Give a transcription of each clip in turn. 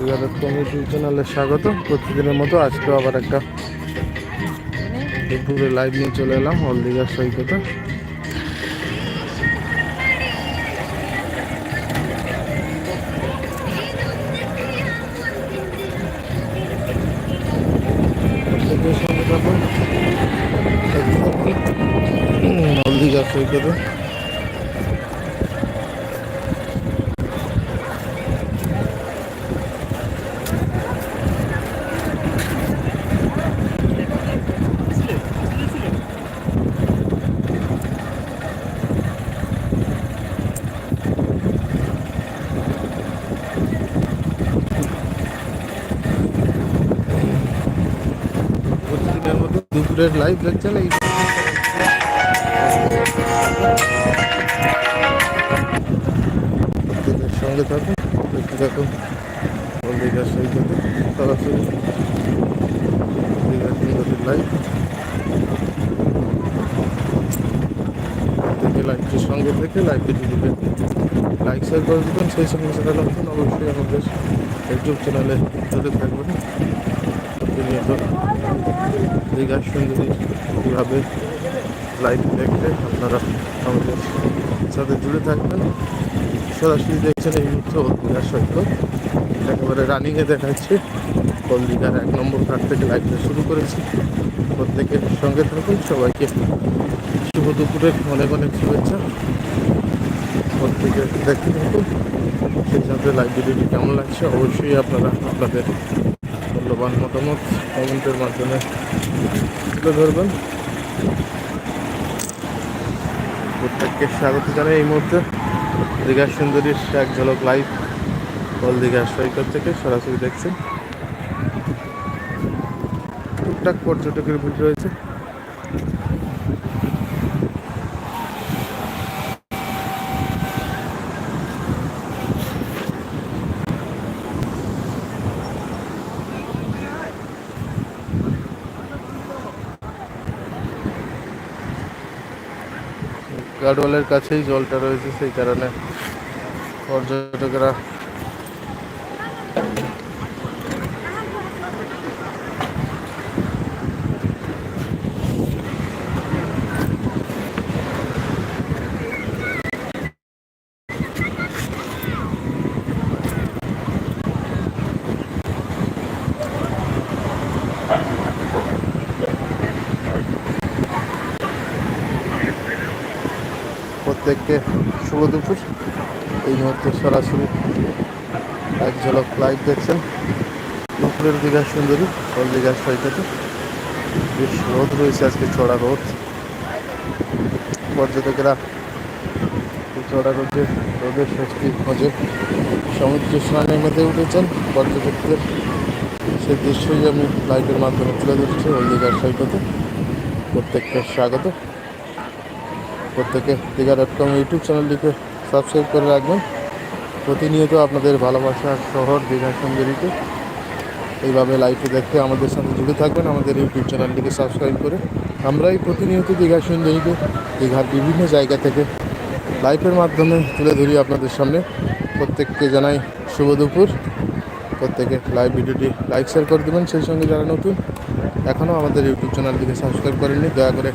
Digha dot com YouTube চ্যানেলে স্বাগত। প্রতিদিনের মতো আজকেও আবার একটা দুপুরে লাইভ নিয়ে চলে এলাম হল দীঘার সৈকতে। থাকুন সৈকতে প্রতিদিনের দুপুরের লাইভ দেখছেন এই সঙ্গে থাকুন দেখতে থাকুন দীঘার সৈকতে সরাসরি সঙ্গে থেকে লাইভটি দিবে লাইক শেয়ার করে দেবেন সেই সঙ্গে সেটা অবশ্যই আমাদের ইউটিউব চ্যানেলে জুড়ে থাকবেন দীঘার সুন্দরী কীভাবে লাইভ দেখতে আপনারা আমাদের সাথে জুড়ে থাকবেন। সরাসরি দেখছেন এই মুহূর্তে দীঘার সৈকত। একেবারে রানিংয়ে দেখাচ্ছে। ওল দীঘার এক নম্বর ঘাট থেকে লাইভটা শুরু করেছি। প্রত্যেকের সঙ্গে থাকুন, সবাইকে শুভ দুপুরের অনেক অনেক শুভেচ্ছা। প্রত্যেকে দেখতে থাকুন। সেই সাথে ভিডিওটি কেমন লাগছে, অবশ্যই আপনারা আপনাদের মূল্যবান মতামত কমেন্টের মাধ্যমে তুলে ধরবেন। প্রত্যেককে স্বাগত জানাই এই মুহূর্তে। দীঘা সুন্দরীর এক ঝলক লাইভ কল দীঘা সৈকত থেকে সরাসরি দেখছেন। টুকটাক পর্যটকের ভিড় রয়েছে। গার্ডওয়ালের কাছেই জলটা রয়েছে সেই কারণে পর্যটকেরা প্রত্যেককে শুভ দুপুর। এই মুহূর্তে সরাসরি এক ঝলক লাইভ দেখছেন। দুপুরের দীঘা সুন্দরী ফল দীঘার সৈকতে। বেশ রোদ রয়েছে আজকে, চড়া রোদ। পর্যটকেরা চড়া রোদে, রোদের স্বস্তি খোঁজে। সমুদ্র স্নানে মেতে উঠেছেন পর্যটকদের। সেই দৃশ্যই আমি লাইভের মাধ্যমে তুলে ধরছি হলদিঘার সৈকতে। প্রত্যেককে স্বাগত। প্রত্যেকে দীঘা ডট কম ইউটিউব চ্যানেলটিকে সাবস্ক্রাইব করে রাখবেন। প্রতিনিয়ত আপনাদের ভালোবাসার শহর, দীঘা, সুন্দরীকে এইভাবে লাইভে দেখতে আমাদের সাথে জুড়ে থাকবেন। আমাদের ইউটিউব চ্যানেলটিকে সাবস্ক্রাইব করে আমরাই প্রতিনিয়ত দীঘা, সুন্দরীকে, দীঘার বিভিন্ন জায়গা থেকে লাইভের মাধ্যমে তুলে ধরি আপনাদের সামনে। প্রত্যেককে জানাই শুভ দুপুর। প্রত্যেকে লাইভ ভিডিওটি লাইক শেয়ার করে দেবেন। সেই সঙ্গে যারা নতুন, এখনও আমাদের ইউটিউব চ্যানেলটিকে সাবস্ক্রাইব করেননি, দয়া করে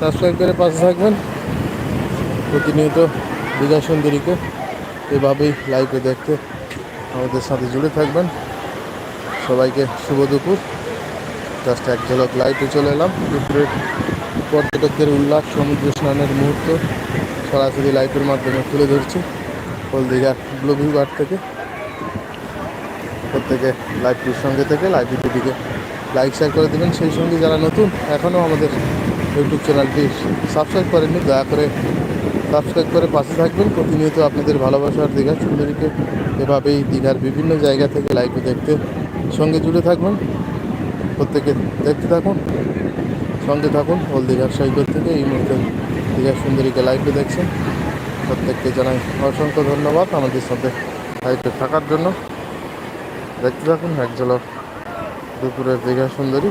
সাবস্ক্রাইব করে পাশে থাকবেন। প্রতিনিয়ত দীঘা সুন্দরীকে এভাবেই লাইভে দেখতে আমাদের সাথে জুড়ে থাকবেন। সবাইকে শুভ দুপুর। জাস্ট এক ঝলক লাইভে চলে এলাম। দুপুরের পর্যটকদের উল্লাস, সমুদ্র স্নানের মুহূর্ত সরাসরি লাইভের মাধ্যমে তুলে ধরছি হলদিঘার ব্লু ভিউ ঘাট থেকে। প্রত্যেকে লাইভটির সঙ্গে থেকে লাইভ ভিডিওটিকে লাইক শেয়ার করে দেবেন। সেই সঙ্গে যারা নতুন, এখনও আমাদের ইউটিউব চ্যানেলটি সাবস্ক্রাইব করেননি, দয়া করে সাবস্ক্রাইব করে পাশে থাকবেন। প্রতিনিয়ত আপনাদের ভালোবাসার দীঘা সুন্দরীকে এভাবেই দীঘার বিভিন্ন জায়গা থেকে লাইভে দেখতে সঙ্গে জুড়ে থাকবেন। প্রত্যেকে দেখতে থাকুন, সঙ্গে থাকুন ওল দীঘার সৈকত থেকে এই মুহূর্তে দীঘার সুন্দরীকে লাইভে দেখছেন। প্রত্যেককে জানাই অসংখ্য ধন্যবাদ আমাদের সাথে লাইভে থাকার জন্য। দেখতে থাকুন, এক ঝলক দুপুরের দীঘা সুন্দরী।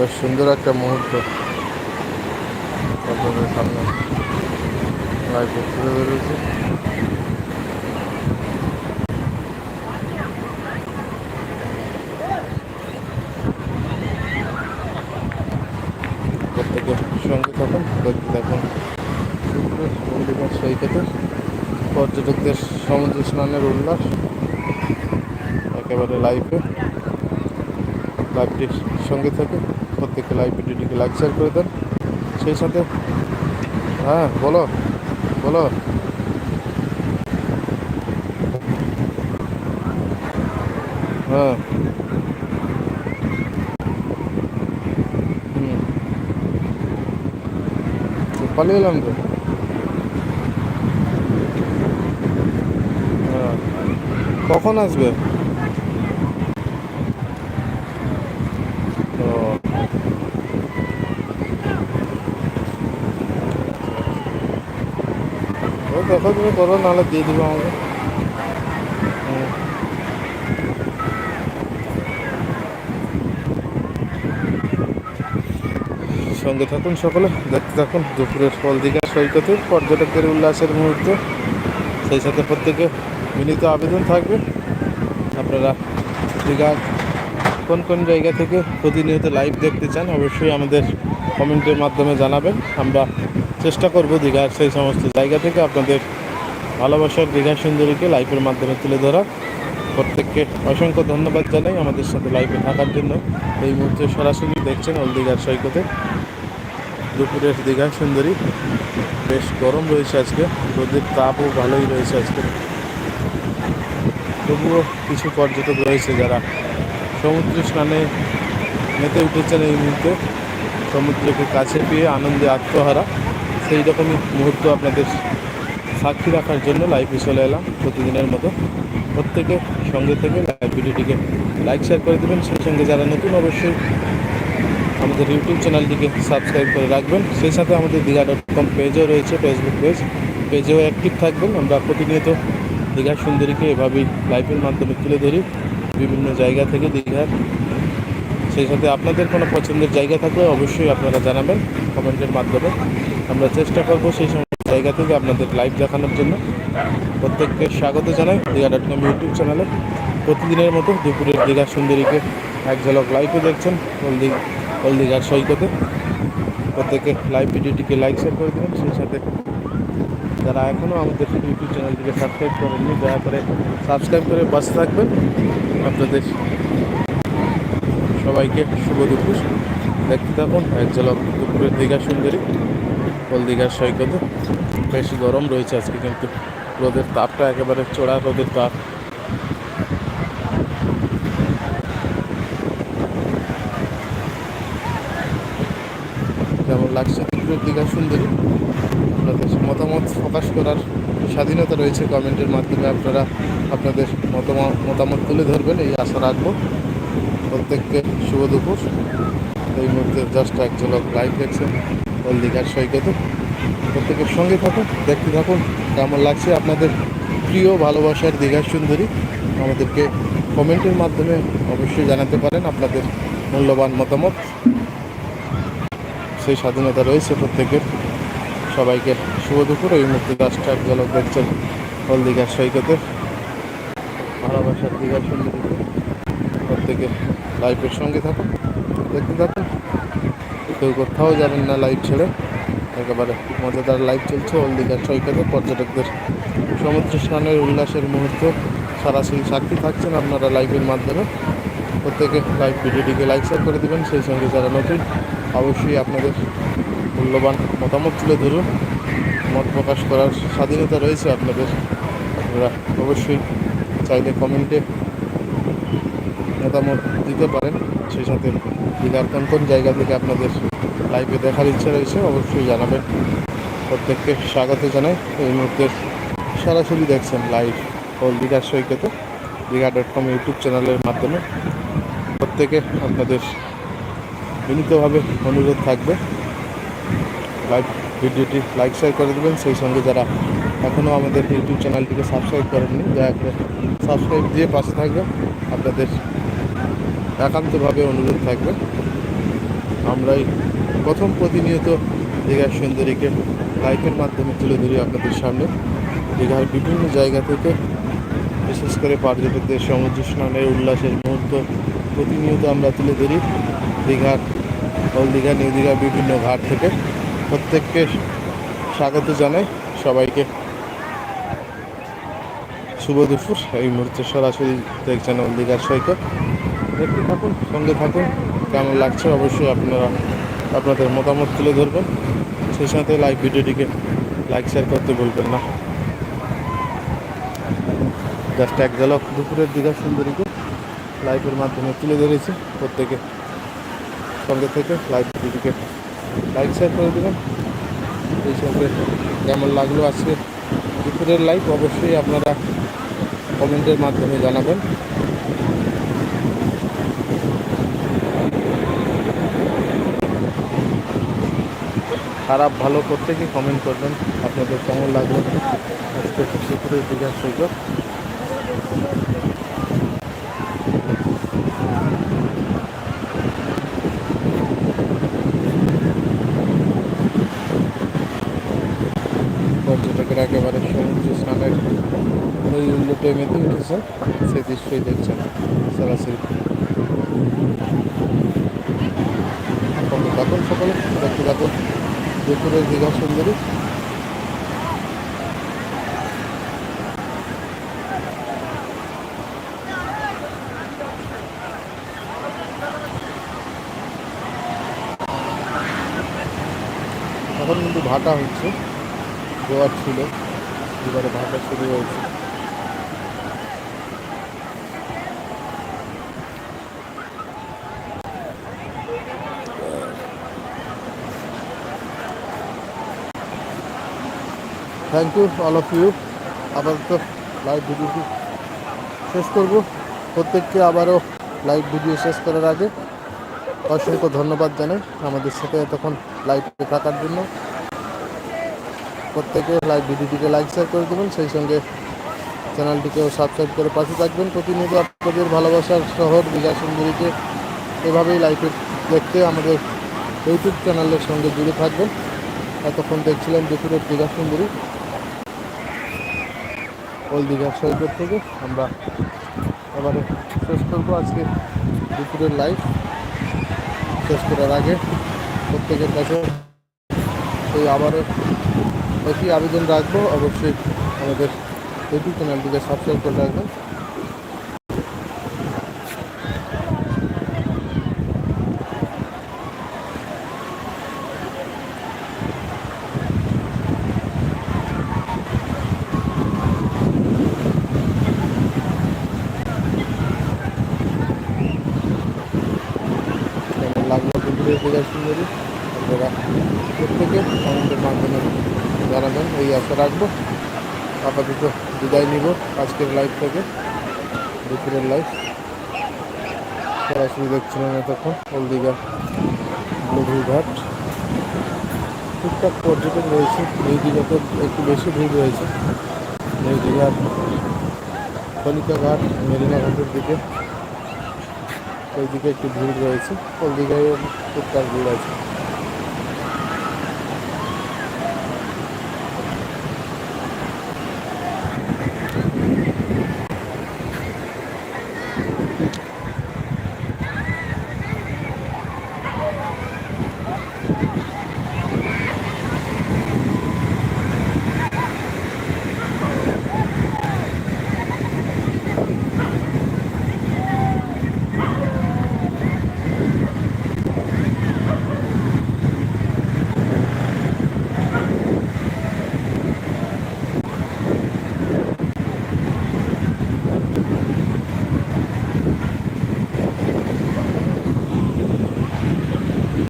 বেশ সুন্দর একটা মুহূর্ত। সামনে লাইভে সঙ্গে পর্যটকদের সমুদ্র স্নানের উল্লাস একেবারে লাইভে লাইভটির সঙ্গে থাকে প্রত্যেককে লাইভ ভিডিওটিকে লাইক শেয়ার করে দেন। সেই সাথে হ্যাঁ বলো বলো। হ্যাঁ। পালিয়ে এলাম তো। হ্যাঁ। কখন আসবে? দেখো তুমি করো নাহলে দিয়ে দিবো আমাকে। সঙ্গে থাকুন সকলে, দেখতে থাকুন দুপুরের ফল দীঘা সৈকতে, পর্যটকদের উল্লাসের মুহূর্ত। সেই সাথে প্রত্যেকে বিনীত আবেদন থাকবে। আপনারা দীঘার কোন কোন জায়গা থেকে প্রতিনিয়ত লাইভ দেখতে চান, অবশ্যই আমাদের কমেন্টের মাধ্যমে জানাবেন। আমরা চেষ্টা করব দীঘার সেই সমস্ত জায়গা থেকে আপনাদের ভালোবাসার দীঘা সুন্দরীকে লাইভের মাধ্যমে তুলে ধরা প্রত্যেককে অসংখ্য ধন্যবাদ জানাই আমাদের সাথে লাইভে থাকার জন্য। এই মুহূর্তে সরাসরি দেখছেন ওল দীঘার সৈকতে। দুপুরের দীঘা সুন্দরী। বেশ গরম রয়েছে আজকে। রোদের তাপও ভালোই রয়েছে আজকে। তবুও কিছু পর্যটক রয়েছে যারা সমুদ্র স্নানে মেতে উঠেছেন এই মুহূর্তে। সমুদ্রকে কাছে পেয়ে আনন্দে আত্মহারা। সেই রকমই মুহূর্ত আপনাদের সাক্ষী রাখার জন্য লাইভে চলে এলাম প্রতিদিনের মতো। প্রত্যেকে সঙ্গে থেকে লাইভ ভিডিওটিকে লাইক শেয়ার করে দেবেন। সেই সঙ্গে যারা নতুন অবশ্যই আমাদের ইউটিউব চ্যানেলটিকে সাবস্ক্রাইব করে রাখবেন। সেই সাথে আমাদের দীঘা ডট কম পেজও রয়েছে ফেসবুক পেজ পেজেও অ্যাক্টিভ থাকবেন। আমরা প্রতিনিয়ত দীঘার সুন্দরীকে এভাবেই লাইভের মাধ্যমে তুলে ধরি। বিভিন্ন জায়গা থেকে দীঘার। সেই সাথে আপনাদের কোনো পছন্দের জায়গা থাকলে অবশ্যই আপনারা জানাবেন কমেন্টের মাধ্যমে। আমরা চেষ্টা করব সেই সমস্ত জায়গা থেকে আপনাদের লাইভ দেখানোর জন্য। প্রত্যেককে স্বাগত জানাই দীঘা ডট কম ইউটিউব চ্যানেলে। প্রতিদিনের মতো দুপুরের দীঘা সুন্দরীকে এক ঝলক লাইভে দেখছেন হলদি হলদিঘাট সৈকতে। প্রত্যেকে লাইভ ভিডিওটিকে লাইক শেয়ার করে দেবেন। সেই সাথে যারা এখনও আমাদের ইউটিউব চ্যানেলটিকে সাবস্ক্রাইব করেননি, দয়া করে সাবস্ক্রাইব করে পাশে থাকবেন। আপনাদের সবাইকে শুভ দুপুর। দেখতে থাকুন এক ঝলক দুপুরের দীঘা সুন্দরী। হল দীঘার সৈকতে। বেশ গরম রয়েছে আজকে কিন্তু। রোদের তাপটা একেবারে চড়া রোদের তাপ। কেমন লাগছে? দীঘা সুন্দরী। আপনাদের মতামত প্রকাশ করার স্বাধীনতা রয়েছে কমেন্টের মাধ্যমে। আপনারা আপনাদের মতামত মতামত তুলে ধরবেন, এই আশা রাখব। প্রত্যেককে শুভ দুপুর। এই মুহূর্তে জাস্ট এক ঝলক লাইভ দেখছেন। ওল দীঘার সৈকতে। প্রত্যেকের সঙ্গে থাকুন, দেখতে থাকুন কেমন লাগছে আপনাদের প্রিয় ভালোবাসার দীঘার সুন্দরী। আমাদেরকে কমেন্টের মাধ্যমে অবশ্যই জানাতে পারেন আপনাদের মূল্যবান মতামত। সেই স্বাধীনতা রয়েছে প্রত্যেকের। সবাইকে শুভ দুপুর। এই মুহূর্তে দশটা এক ঝলক দেখছেন ওল দীঘার সৈকতে ভালোবাসার দীঘার সুন্দরী। প্রত্যেকের লাইফের সঙ্গে থাকুন, দেখতে থাকুন। কেউ কোথাও যাবেন না লাইভ ছেড়ে। একেবারে মজাদার লাইভ চলছে ওল দীঘার সৈকতে পর্যটকদের সমুদ্র স্নানের উল্লাসের মুহূর্ত। সরাসরি সাক্ষী থাকছেন আপনারা লাইভের মাধ্যমে। প্রত্যেকে লাইভ ভিডিওটিকে লাইক শেয়ার করে দেবেন। সেই সঙ্গে যারা নতুন, অবশ্যই আপনাদের মূল্যবান মতামত তুলে ধরুন। মত প্রকাশ করার স্বাধীনতা রয়েছে আপনাদের। আপনারা অবশ্যই চাইলে কমেন্টে মতামত দিতে পারেন, সেই সাথে দীঘার কোন কোন জায়গা থেকে আপনাদের লাইভে দেখার ইচ্ছা রয়েছে অবশ্যই জানাবেন। প্রত্যেককে স্বাগত জানাই। এই মুহূর্তে সরাসরি দেখছেন লাইভ ওল দীঘার সৈকতে দীঘা ডট কম ইউটিউব চ্যানেলের মাধ্যমে। প্রত্যেকে আপনাদের বিনীতভাবে অনুরোধ থাকবে। লাইভ ভিডিওটি লাইক শেয়ার করে দেবেন। সেই সঙ্গে যারা এখনও আমাদের ইউটিউব চ্যানেলটিকে সাবস্ক্রাইব করেননি, দয়া করে সাবস্ক্রাইব দিয়ে পাশে থাকবেন। আপনাদের একান্তভাবে অনুরোধ থাকবে। আমরাই প্রথম প্রতিনিয়ত দীঘার সুন্দরীকে লাইভের মাধ্যমে তুলে ধরি আপনাদের সামনে। দীঘার বিভিন্ন জায়গা থেকে, বিশেষ করে পর্যটকদের সমুদ্র স্নানের উল্লাসের মুহূর্ত প্রতিনিয়ত আমরা তুলে ধরি। দীঘার ওল দীঘা, নিউ দীঘার বিভিন্ন ঘাট থেকে। প্রত্যেককে স্বাগত জানাই। সবাইকে শুভ দুপুর। এই মুহূর্তে সরাসরি দেখছেন ওল দীঘার সৈকত। দেখতে থাকুন, সঙ্গে থাকুন। কেমন লাগছে অবশ্যই আপনারা আপনাদের মতামত তুলে ধরবেন। সেই সাথে লাইভ ভিডিওটিকে লাইক শেয়ার করতে বলবেন না। জাস্ট এক ঝলক দুপুরের দীঘা সুন্দরীকে লাইভের মাধ্যমে তুলে ধরেছি। প্রত্যেকে সঙ্গে থেকে লাইভ ভিডিওটিকে লাইক শেয়ার করে দেবেন। এই সঙ্গে কেমন লাগল আজকে দুপুরের লাইভ অবশ্যই আপনারা কমেন্টের মাধ্যমে জানাবেন। খারাপ, ভালো প্রত্যেকেই কমেন্ট করবেন? আপনাদের কেমন লাগল? আজকে দুপুরের দীঘা সৈকত পর্যটকেরা একেবারে সমুদ্র স্নানের ওই উল্লোটে মেতে উঠেছে সেই দৃশ্যই দেখছেন সরাসরি। থাকুন সকলে, দেখতে থাকুন। দুপুরের দীঘা সুন্দরী এখন কিন্তু ভাটা হচ্ছে জোয়ার ছিল। এবারে ভাটা শুরু হয়েছে। Thank you all of you আপাতত লাইভ ভিডিওটি শেষ করব। প্রত্যেককে আবারও লাইভ ভিডিও শেষ করার আগে অসংখ্য ধন্যবাদ জানাই আমাদের সাথে এতক্ষণ লাইভে থাকার জন্য। প্রত্যেকে লাইভ ভিডিওটিকে লাইক শেয়ার করে দেবেন। সেই সঙ্গে চ্যানেলটিকেও সাবস্ক্রাইব করে পাশে থাকবেন। প্রতিনিয়ত আপনাদের ভালোবাসার শহর দীঘা সুন্দরীকে এভাবেই লাইভে দেখতে আমাদের ইউটিউব চ্যানেলের সঙ্গে জুড়ে থাকবেন। এতক্ষণ দেখছিলেন দুপুরের দীঘা সুন্দরী ওল দীঘা সৈকত থেকে আমরা এবারে শেষ করব আজকে দুপুরের লাইফ শেষ করার আগে প্রত্যেকের কাছে এই আবারও একই আবেদন রাখব। অবশ্যই আমাদের ইউটিউব চ্যানেলটিকে সাবস্ক্রাইব করে রাখবেন কেমন পূজার সুন্দরী। আপনারা প্রত্যেকে কমেন্টের মাধ্যমে জানাবেন এই আশা রাখব। আপাতত বিদায় নিব আজকের লাইভ থেকে দুপুরের লাইভ সরাসরি দেখছিলেন এতক্ষণ, হলদিঘা ব্লুভি ঘাট টুকটাক পর্যটক রয়েছে, এই একটু বেশি ভিড় রয়েছে। এই দীঘার কলিকা ঘাট মেরিনা ঘাটের দিকে। ওই দিকে একটু ভিড় রয়েছে। ওইদিকে টুকটাক ভিড় আছে।